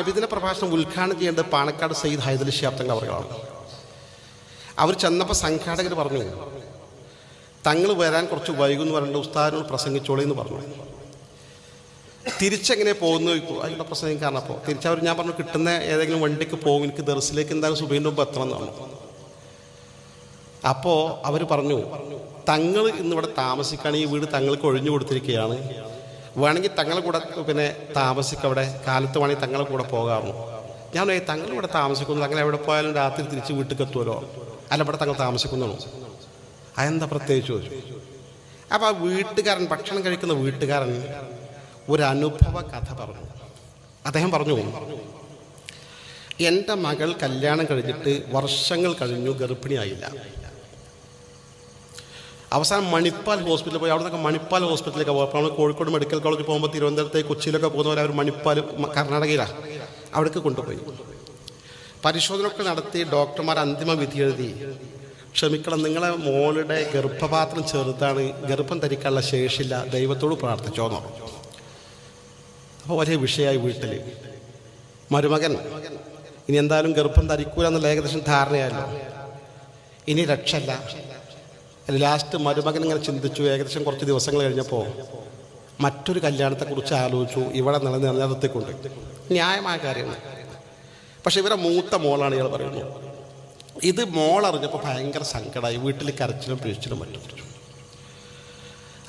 നബിദിന പ്രഭാഷണം ഉദ്ഘാടനം ചെയ്യേണ്ടത് പാണക്കാട് സയ്യിദ് ഹൈദലി ശാബ്ദങ്ങൾ അവർക്കാണ് അവർ ചെന്നപ്പോൾ സംഘാടകർ പറഞ്ഞു തങ്ങൾ വരാൻ കുറച്ച് വൈകും എന്ന് പറഞ്ഞിട്ട് ഉസ്താദിനോട് പ്രസംഗിച്ചോളി എന്ന് പറഞ്ഞു. തിരിച്ചെങ്ങനെ പോകുന്നു? അതിന്റെ പ്രസംഗം കാരണം അപ്പോൾ തിരിച്ചവർ ഞാൻ പറഞ്ഞു കിട്ടുന്ന ഏതെങ്കിലും വണ്ടിക്ക് പോകും എനിക്ക് ദർസിലേക്ക് എന്തായാലും സുബൈന്റെ മുമ്പ് എത്തണം എന്ന് പറഞ്ഞു. അപ്പോൾ അവർ പറഞ്ഞു തങ്ങൾ ഇന്നിവിടെ താമസിക്കുകയാണ് ഈ വീട് തങ്ങൾക്ക് ഒഴിഞ്ഞു കൊടുത്തിരിക്കുകയാണ്. വേണമെങ്കിൽ തങ്ങളെ കൂടെ പിന്നെ താമസിക്കും അവിടെ കാലത്ത് വേണമെങ്കിൽ തങ്ങളെ കൂടെ പോകാമോ? ഞാൻ തങ്ങളുടെ "ഏയ് കൂടെ താമസിക്കുന്നു. തങ്ങൾ എവിടെ പോയാലും രാത്രി തിരിച്ച് വീട്ടിൽ എത്തുമല്ലോ അല്ല ഇവിടെ തങ്ങൾ താമസിക്കുന്നു അതെന്താ പ്രത്യേകിച്ച് ചോദിച്ചു? അപ്പം ആ വീട്ടുകാരൻ ഭക്ഷണം കഴിക്കുന്ന വീട്ടുകാരൻ ഒരു അനുഭവ കഥ പറഞ്ഞു. അദ്ദേഹം പറഞ്ഞു എന്റെ മകൾ കല്യാണം കഴിഞ്ഞിട്ട് വർഷങ്ങൾ കഴിഞ്ഞു ഗർഭിണിയായില്ല. അവസാനം മണിപ്പാൽ ഹോസ്പിറ്റലിൽ പോയി. അവിടെ നിന്നൊക്കെ മണിപ്പാൽ ഹോസ്പിറ്റലിലേക്ക് പോകും അപ്പോൾ നമ്മൾ കോഴിക്കോട് മെഡിക്കൽ കോളേജ് പോകുമ്പോൾ തിരുവനന്തപുരത്തേക്ക് കൊച്ചിയിലൊക്കെ പോകുന്നവർ അവർ മണിപ്പാൽ കർണാടകയിലാണ് അവിടേക്ക് കൊണ്ടുപോയി. പരിശോധന ഒക്കെ നടത്തി ഡോക്ടർമാർ അന്തിമ വിധി എഴുതി. ക്ഷമിക്കണം നിങ്ങളെ മോളുടെ ഗർഭപാത്രം ചെറുതാണ് ഗർഭം ധരിക്കാനുള്ള ശേഷിയില്ല ദൈവത്തോട് പ്രാർത്ഥിച്ചോന്നോ അപ്പോൾ വലിയ വിഷയമായി വീട്ടിൽ മരുമകൻ ഇനി എന്തായാലും ഗർഭം ധരിക്കൂല എന്നുള്ള ഏകദേശം ധാരണയല്ലോ ഇനി രക്ഷല്ല ലാസ്റ്റ് മരുമകൻ ഇങ്ങനെ ചിന്തിച്ചു. ഏകദേശം കുറച്ച് ദിവസങ്ങൾ കഴിഞ്ഞപ്പോൾ മറ്റൊരു കല്യാണത്തെക്കുറിച്ച് ആലോചിച്ചു. ഇവിടെ നില നിലനിർത്തിക്കൊണ്ട് ന്യായമായ കാര്യമാണ്. പക്ഷേ ഇവരെ മൂത്ത മോളാണ് ഇയാൾ പറയുന്നത്. ഇത് മോളറിഞ്ഞപ്പോൾ ഭയങ്കര സങ്കടമായി വീട്ടിൽ കരച്ചിലും പിഴിച്ചിലും മറ്റും.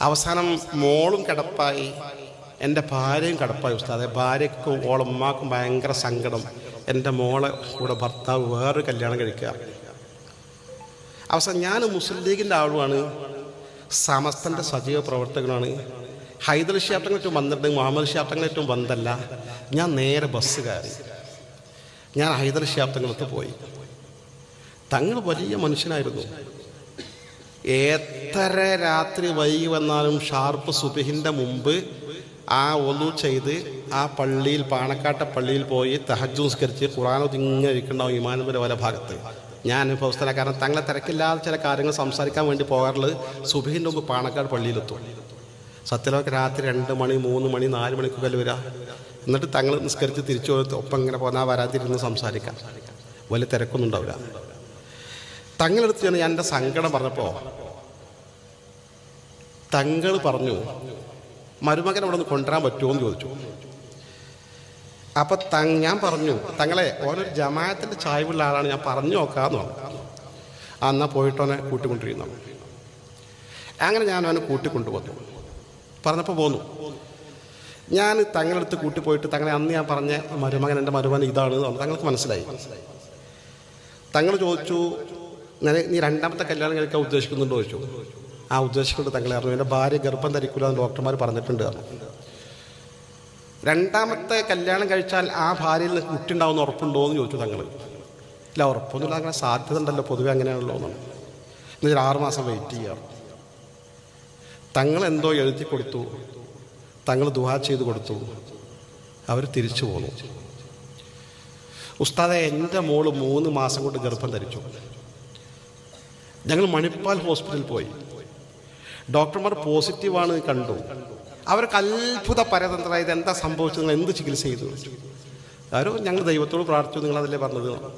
അവസാനം മോളും കിടപ്പായി. എന്റെ ഭാര്യയും കിടപ്പായി ഉസ്താദെ. ഭാര്യയ്ക്കും ഓളമ്മാക്കും ഭയങ്കര സങ്കടം. എന്റെ മോളെ കൂടെ ഭർത്താവ് വേറൊരു കല്യാണം കഴിക്കുക. അവസാനം ഞാൻ മുസ്ലിം ലീഗിന്റെ ആളുമാണ്. സമസ്തന്റെ സജീവ പ്രവർത്തകനാണ്. ഹൈദർ ഷാപ്റ്റങ്ങളേറ്റവും വന്നിട്ടുണ്ട് മുഹമ്മദ് ഷാപ്റ്റങ്ങളേറ്റവും വന്നല്ല ഞാൻ നേരെ ബസ് കയറി. ഞാൻ ഹൈദർ ഷാപ്റ്റങ്ങളത്ത് പോയി. തങ്ങൾ വലിയ മനുഷ്യനായിരുന്നു. എത്ര രാത്രി വൈകി വന്നാലും ഷാർപ്പ് സുബിഹിന്റെ മുമ്പ് ആ ഒന്നു ചെയ്ത് ആ പള്ളിയിൽ പാണക്കാട്ടെ പള്ളിയിൽ പോയി തഹജ് സംസ്കരിച്ച് ഖുറാനോ ഇങ്ങനെ ഇരിക്കണ്ടാവും ഇമാനുവിന്റെ വല ഭാഗത്ത്. ഞാൻ അനുഭവസ്ഥല കാരണം തങ്ങളെ തിരക്കില്ലാതെ ചില കാര്യങ്ങൾ സംസാരിക്കാൻ വേണ്ടി പോകാറുള്ളത് സുബീന്റെ മുമ്പ് പാണക്കാട് പള്ളിയിലെത്തും. സത്യലോക രാത്രി രണ്ട് മണി മൂന്ന് മണി നാല് മണിക്കൊക്കെ വരിക എന്നിട്ട് തങ്ങൾ നിസ്കരിച്ച് തിരിച്ചു ഒപ്പം ഇങ്ങനെ പോന്നാൽ വരാതിരുന്ന് സംസാരിക്കാം. വലിയ തിരക്കൊന്നും ഉണ്ടാവില്ല. തങ്ങളെടുത്ത് ഞാൻ എന്റെ സങ്കടം പറഞ്ഞപ്പോൾ തങ്ങൾ പറഞ്ഞു മരുമകൻ അവിടെ നിന്ന് കൊണ്ടുവരാൻ പറ്റുമോ? എന്ന് ചോദിച്ചു. അപ്പൊ തങ് ഞാൻ പറഞ്ഞു തങ്ങളെ ഓരോ ജമായത്തിന്റെ ചായവുള്ള ആളാണ് ഞാൻ പറഞ്ഞു നോക്കാന്ന് പറഞ്ഞു. അന്നാ പോയിട്ടോനെ കൂട്ടിക്കൊണ്ടിരിക്കുന്നു അങ്ങനെ ഞാൻ അവനെ കൂട്ടിക്കൊണ്ടുവന്നു. പറഞ്ഞപ്പോൾ പോന്നു. ഞാൻ തങ്ങളടുത്ത് കൂട്ടിപ്പോയിട്ട് തങ്ങളെ അന്ന് ഞാൻ പറഞ്ഞ മരുമകൻ എന്റെ മരുമകൻ ഇതാണ് തങ്ങൾക്ക് മനസ്സിലായി. തങ്ങൾ ചോദിച്ചു നീ രണ്ടാമത്തെ കല്യാണം കഴിക്കാൻ ഉദ്ദേശിക്കുന്നുണ്ടോ? ചോദിച്ചു. ആ ഉദ്ദേശിക്കുന്നുണ്ട് തങ്ങളെ അറിഞ്ഞു എന്റെ ഭാര്യ ഗർഭം ധരിക്കില്ല എന്ന് ഡോക്ടർമാർ പറഞ്ഞിട്ടുണ്ട് പറഞ്ഞു. രണ്ടാമത്തെ കല്യാണം കഴിച്ചാൽ ആ ഭാര്യയിൽ നിന്ന് കുട്ടി ഉറപ്പുണ്ടോ എന്ന് ചോദിച്ചു തങ്ങൾ ഇല്ല ഉറപ്പൊന്നുമില്ല അങ്ങനെ സാധ്യത ഉണ്ടല്ലോ പൊതുവെ അങ്ങനെയാണല്ലോ എന്നാണ് എന്നിട്ട് ആറ് മാസം വെയിറ്റ് ചെയ്യാം. തങ്ങൾ എന്തോ എഴുതി കൊടുത്തു. തങ്ങൾ ദുഹാ ചെയ്ത് കൊടുത്തു. അവർ തിരിച്ചു പോന്നു. ഉസ്താദെ എന്റെ മോൾ മൂന്ന് മാസം കൊണ്ട് ഗർഭം ധരിച്ചു. ഞങ്ങൾ മണിപ്പാൽ ഹോസ്പിറ്റലിൽ പോയി. ഡോക്ടർമാർ പോസിറ്റീവാണ് കണ്ടു. അവർക്ക് അത്ഭുത പരതന്ത്രമായത് എന്താ സംഭവിച്ചത്? നിങ്ങൾ എന്ത് ചികിത്സ ചെയ്തു? ആരോ ഞങ്ങൾ ദൈവത്തോട് പ്രാർത്ഥിച്ചു നിങ്ങളതല്ലേ പറഞ്ഞത്?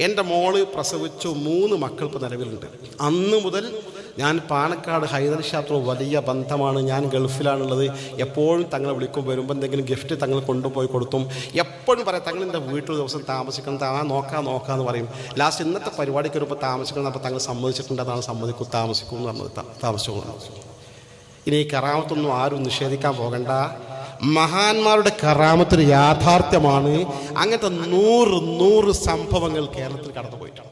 എന്റെ മോൾ പ്രസവിച്ചു മൂന്ന് മക്കൾ ഇപ്പോൾ നിലവിലുണ്ട്. അന്ന് മുതൽ ഞാൻ പാണക്കാട് ഹൈദർ വലിയ ബന്ധമാണ്. ഞാൻ ഗൾഫിലാണുള്ളത്. എപ്പോഴും തങ്ങളെ വിളിക്കും വരുമ്പോൾ എന്തെങ്കിലും ഗിഫ്റ്റ് തങ്ങൾ കൊണ്ടുപോയി കൊടുത്തും. എപ്പോഴും പറയാം തങ്ങൾ എന്റെ വീട്ടിൽ ദിവസം താമസിക്കണം താ നോക്കാം നോക്കാമെന്ന് പറയും. ലാസ്റ്റ് ഇന്നത്തെ പരിപാടിക്ക് വരുമ്പോൾ താമസിക്കണം അപ്പോൾ തങ്ങൾ സമ്മതിച്ചിട്ടുണ്ട് അതാണ് സമ്മതിക്കും താമസിക്കും എന്ന് പറഞ്ഞത് താമസിച്ചു ഇനി ഈ കറാമത്തൊന്നും ആരും നിഷേധിക്കാൻ പോകണ്ട. മഹാന്മാരുടെ കറാമത്തൊരു യാഥാർത്ഥ്യമാണ്. അങ്ങനത്തെ നൂറ് നൂറ് സംഭവങ്ങൾ കേരളത്തിൽ കടന്നു പോയിട്ടുണ്ട്